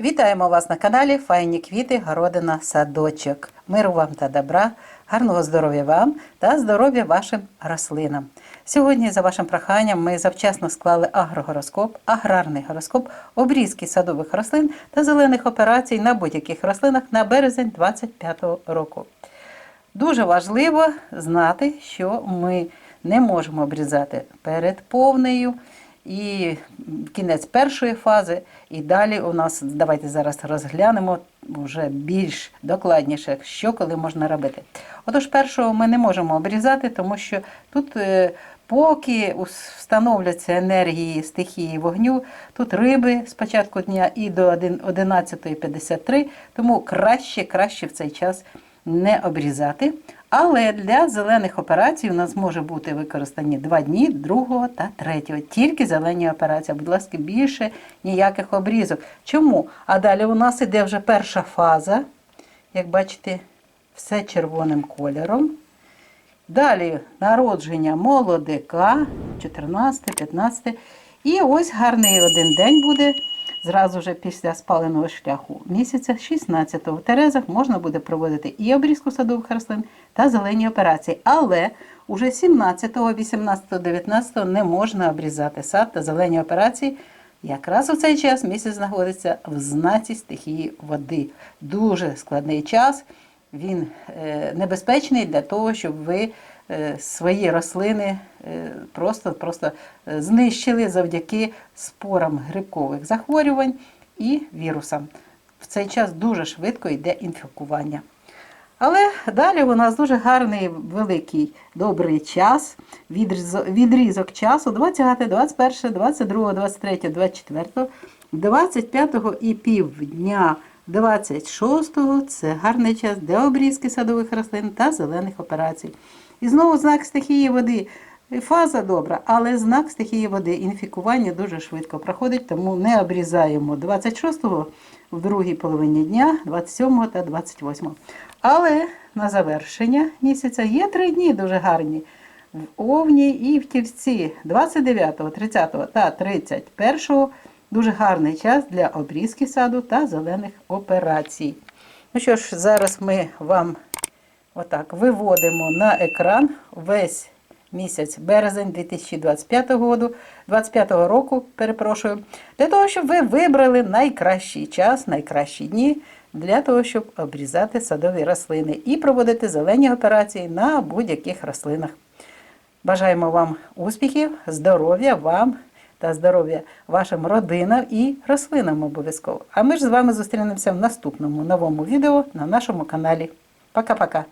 Вітаємо вас на каналі Файні квіти, городина, садочок. Миру вам та добра, гарного здоров'я вам та здоров'я вашим рослинам. Сьогодні, за вашим проханням, ми завчасно склали агрогороскоп, аграрний гороскоп, обрізки садових рослин та зелених операцій на будь-яких рослинах на березень 2025 року. Дуже важливо знати, що ми не можемо обрізати перед повнею і кінець першої фази. І далі у нас, давайте зараз розглянемо вже більш докладніше, що коли можна робити. Отож, першого ми не можемо обрізати, тому що тут. е, Поки встановляться енергії стихії вогню, тут риби з початку дня і до 1 11.53, тому краще, краще в цей час не обрізати. Але для зелених операцій у нас може бути використані два дні, другого та третього. Тільки зелені операції. Будь ласка, більше ніяких обрізок. Чому? А далі у нас іде вже перша фаза. Як бачите, все червоним кольором. Далі народження молодика, 14, 15. І ось гарний один день буде. Зразу же після спаленого шляху місяця 16-го в Терезах можна буде проводити і обрізку садових рослин та зелені операції. Але уже 17, 18, 19 не можна обрізати сад та зелені операції. Якраз у цей час місяць знаходиться в знаці стихії води. Дуже складний час. Він е, небезпечний для того, щоб ви свої рослини е, просто, просто е, знищили завдяки спорам грибкових захворювань і вірусам. В цей час дуже швидко йде інфікування. Але далі у нас дуже гарний великий добрий час, відрізок часу 20, 21, 22, 23, 24, 25 і півдня 26 це гарний час для обрізки садових рослин та зелених операцій. І знову знак стихії води. Фаза добра, але знак стихії води. Інфікування дуже швидко проходить, тому не обрізаємо 26-го в другій половині дня, 27 та 28. Але на завершення місяця є три дні дуже гарні. В Овні і в Тівці 29, 30 та 31 дуже гарний час для обрізки саду та зелених операцій. Ну що ж, зараз ми вам отак виводимо на екран весь місяць березень 2025 року, 25 року, перепрошую, для того, щоб ви вибрали найкращий час, найкращі дні для того, щоб обрізати садові рослини і проводити зелені операції на будь-яких рослинах. Бажаємо вам успіхів, здоров'я вам та здоров'я вашим родинам і рослинам обов'язково. А ми ж з вами зустрінемося в наступному новому відео на нашому каналі. Пока-пока!